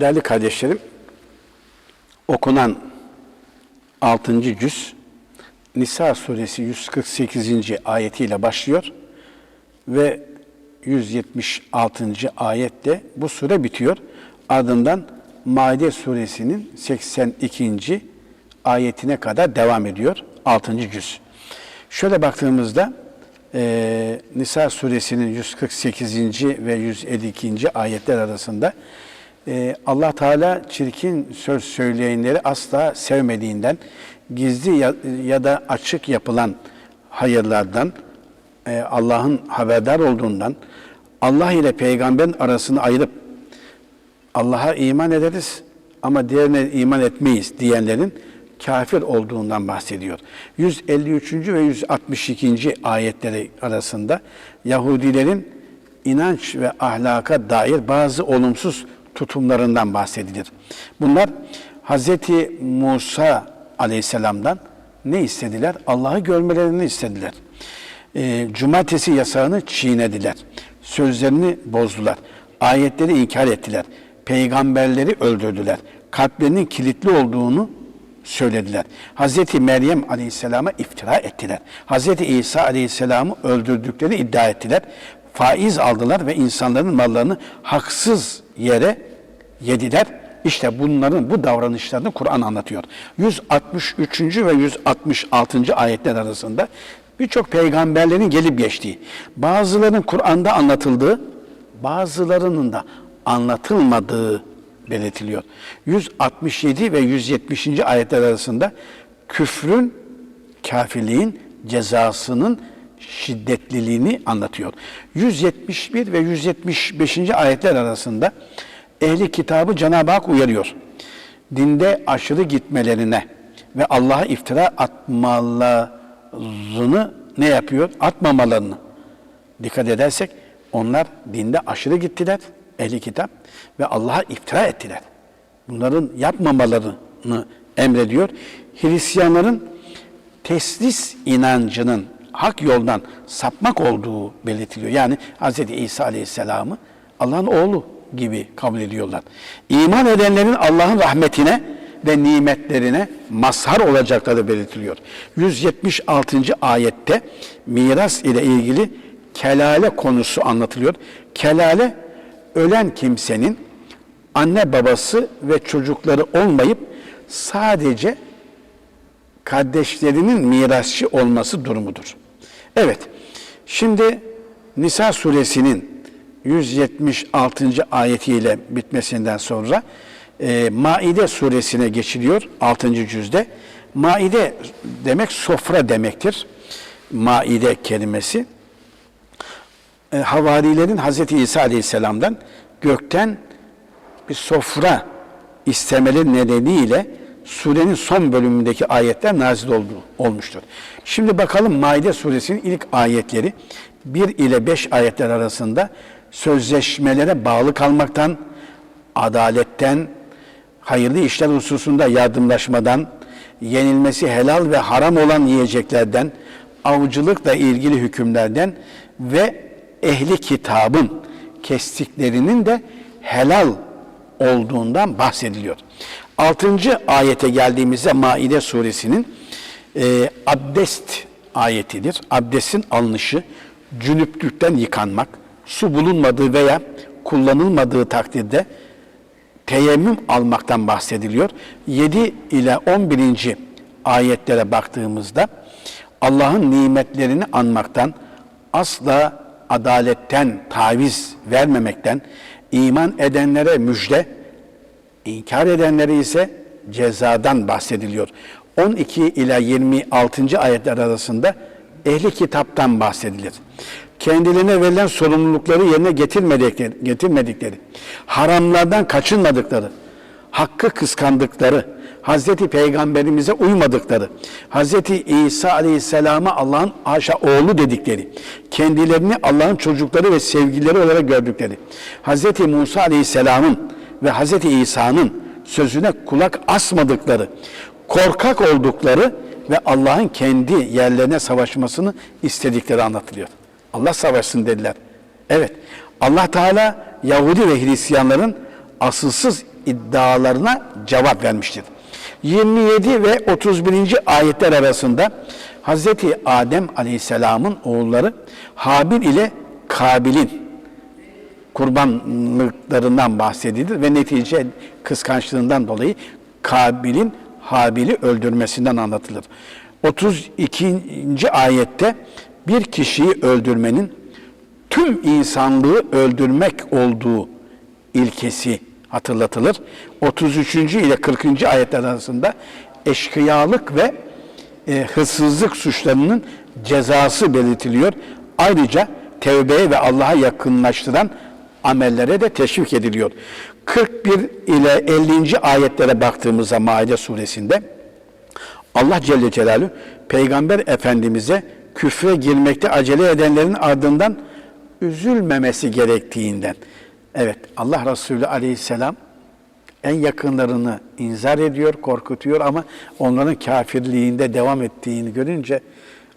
Değerli kardeşlerim, okunan 6. cüz Nisa suresi 148. ayetiyle başlıyor ve 176. ayette bu sure bitiyor. Ardından Maide suresinin 82. ayetine kadar devam ediyor 6. cüz. Şöyle baktığımızda e, Nisa suresinin 148. ve 152. ayetler arasında e, Allah Teala çirkin söz söyleyenleri asla sevmediğinden, gizli ya, ya da açık yapılan hayırlardan, e, Allah'ın haberdar olduğundan, Allah ile peygamberin arasını ayırıp Allah'a iman ederiz ama diğerine iman etmeyiz diyenlerin kafir olduğundan bahsediyor. 153. ve 162. ayetleri arasında Yahudilerin inanç ve ahlaka dair bazı olumsuz tutumlarından bahsedilir. Bunlar Hz. Musa aleyhisselamdan ne istediler? Allah'ı görmelerini istediler. E, cumartesi yasağını çiğnediler. Sözlerini bozdular. Ayetleri inkar ettiler. Peygamberleri öldürdüler. Kalplerinin kilitli olduğunu söylediler. Hz. Meryem Aleyhisselam'a iftira ettiler. Hz. İsa Aleyhisselam'ı öldürdüklerini iddia ettiler. Faiz aldılar ve insanların mallarını haksız yere yediler. İşte bunların bu davranışlarını Kur'an anlatıyor. 163. ve 166. ayetler arasında birçok peygamberlerin gelip geçtiği, bazılarının Kur'an'da anlatıldığı, bazılarının da anlatılmadığı belirtiliyor. 167 ve 170. ayetler arasında küfrün, kafirliğin cezasının şiddetliliğini anlatıyor. 171 ve 175. ayetler arasında ehli kitabı Cenab-ı Hak uyarıyor. Dinde aşırı gitmelerine ve Allah'a iftira atmalarını ne yapıyor? Atmamalarını. Dikkat edersek onlar dinde aşırı gittiler ehli kitap ve Allah'a iftira ettiler. Bunların yapmamalarını emrediyor. Hristiyanların teslis inancının hak yoldan sapmak olduğu belirtiliyor. Yani Hz. İsa Aleyhisselam'ı Allah'ın oğlu gibi kabul ediyorlar. İman edenlerin Allah'ın rahmetine ve nimetlerine mazhar olacakları belirtiliyor. 176. ayette miras ile ilgili kelale konusu anlatılıyor. Kelale ölen kimsenin anne babası ve çocukları olmayıp sadece kardeşlerinin mirasçı olması durumudur. Evet, şimdi Nisa suresinin 176. ayetiyle bitmesinden sonra e, Maide suresine geçiliyor 6. cüzde. Maide demek sofra demektir. Maide kelimesi. E, havarilerin Hz. İsa Aleyhisselam'dan gökten bir sofra istemeleri nedeniyle surenin son bölümündeki ayetler nazil oldu, olmuştur. Şimdi bakalım Maide suresinin ilk ayetleri 1 ile 5 ayetler arasında sözleşmelere bağlı kalmaktan, adaletten, hayırlı işler hususunda yardımlaşmadan, yenilmesi helal ve haram olan yiyeceklerden, avcılıkla ilgili hükümlerden ve ehli kitabın kestiklerinin de helal olduğundan bahsediliyor. Altıncı ayete geldiğimizde Maide suresinin e, abdest ayetidir. Abdestin alınışı, cünüplükten yıkanmak, su bulunmadığı veya kullanılmadığı takdirde teyemmüm almaktan bahsediliyor. 7 ile 11. ayetlere baktığımızda Allah'ın nimetlerini anmaktan, asla adaletten taviz vermemekten, iman edenlere müjde, inkar edenlere ise cezadan bahsediliyor. 12 ila 26. ayetler arasında ehli kitaptan bahsedilir. Kendilerine verilen sorumlulukları yerine getirmedikleri, getirmedikleri, haramlardan kaçınmadıkları, hakkı kıskandıkları, Hazreti Peygamberimize uymadıkları, Hazreti İsa Aleyhisselam'a Allah'ın aşa oğlu dedikleri, kendilerini Allah'ın çocukları ve sevgilileri olarak gördükleri, Hazreti Musa Aleyhisselam'ın ve Hazreti İsa'nın sözüne kulak asmadıkları, korkak oldukları ve Allah'ın kendi yerlerine savaşmasını istedikleri anlatılıyor. Allah savaşsın dediler. Evet. Allah Teala Yahudi ve Hristiyanların asılsız iddialarına cevap vermiştir. 27 ve 31. ayetler arasında Hz. Adem Aleyhisselam'ın oğulları Habil ile Kabil'in kurbanlıklarından bahsedilir ve netice kıskançlığından dolayı Kabil'in Habil'i öldürmesinden anlatılır. 32. ayette bir kişiyi öldürmenin tüm insanlığı öldürmek olduğu ilkesi hatırlatılır. 33. ile 40. ayetler arasında eşkıyalık ve e, hırsızlık suçlarının cezası belirtiliyor. Ayrıca tevbeye ve Allah'a yakınlaştıran amellere de teşvik ediliyor. 41 ile 50. ayetlere baktığımızda Maide suresinde Allah Celle Celaluhu Peygamber Efendimiz'e küfre girmekte acele edenlerin ardından üzülmemesi gerektiğinden. Evet Allah Resulü Aleyhisselam en yakınlarını inzar ediyor, korkutuyor ama onların kafirliğinde devam ettiğini görünce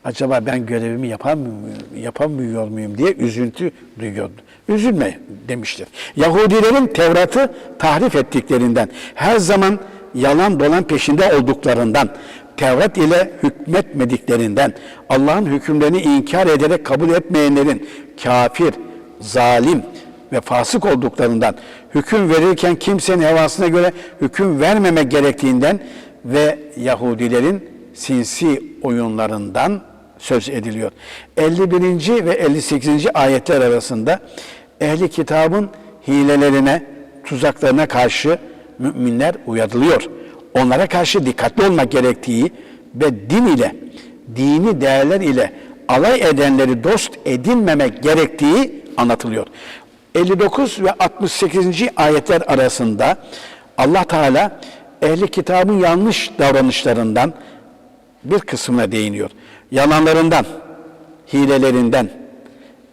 acaba ben görevimi yapamıyor, yapamıyor muyum diye üzüntü duyuyordu. Üzülme demiştir. Yahudilerin Tevrat'ı tahrif ettiklerinden, her zaman yalan dolan peşinde olduklarından, Tevrat ile hükmetmediklerinden, Allah'ın hükümlerini inkar ederek kabul etmeyenlerin kafir, zalim ve fasık olduklarından, hüküm verirken kimsenin hevasına göre hüküm vermeme gerektiğinden ve Yahudilerin sinsi oyunlarından söz ediliyor. 51. ve 58. ayetler arasında ehli kitabın hilelerine, tuzaklarına karşı müminler uyarılıyor. Onlara karşı dikkatli olmak gerektiği ve din ile, dini değerler ile alay edenleri dost edinmemek gerektiği anlatılıyor. 59 ve 68. ayetler arasında Allah Teala ehli kitabın yanlış davranışlarından bir kısmına değiniyor. Yalanlarından, hilelerinden,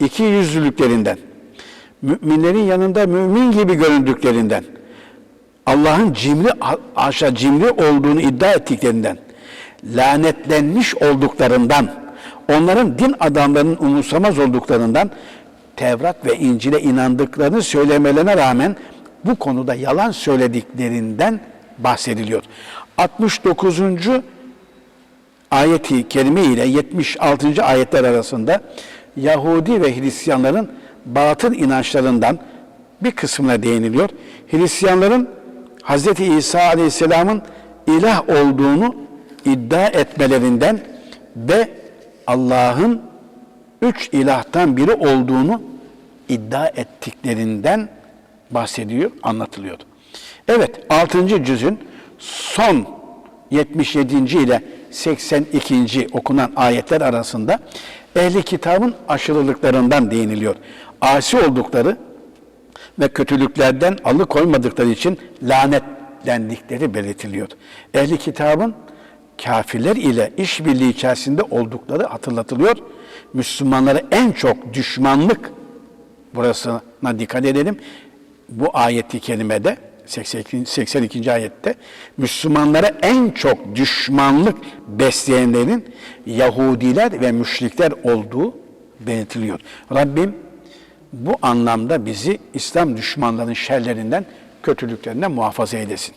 iki yüzlülüklerinden, müminlerin yanında mümin gibi göründüklerinden, Allah'ın cimri, aşağı cimri olduğunu iddia ettiklerinden, lanetlenmiş olduklarından, onların din adamlarının umursamaz olduklarından, Tevrat ve İncil'e inandıklarını söylemelerine rağmen bu konuda yalan söylediklerinden bahsediliyor. 69. ayeti kerime ile 76. ayetler arasında Yahudi ve Hristiyanların batıl inançlarından bir kısmına değiniliyor. Hristiyanların Hz. İsa Aleyhisselam'ın ilah olduğunu iddia etmelerinden ve Allah'ın üç ilahtan biri olduğunu iddia ettiklerinden bahsediyor, anlatılıyor. Evet, 6. cüzün son 77. ile 82. okunan ayetler arasında ehli kitabın aşırılıklarından değiniliyor. Asi oldukları ve kötülüklerden alıkoymadıkları için lanetlendikleri belirtiliyor. Ehli kitabın kafirler ile işbirliği içerisinde oldukları hatırlatılıyor. Müslümanlara en çok düşmanlık burasına dikkat edelim. Bu ayeti kelimede 82. 82. ayette Müslümanlara en çok düşmanlık besleyenlerin Yahudiler ve müşrikler olduğu belirtiliyor. Rabbim bu anlamda bizi İslam düşmanlarının şerlerinden, kötülüklerinden muhafaza eylesin.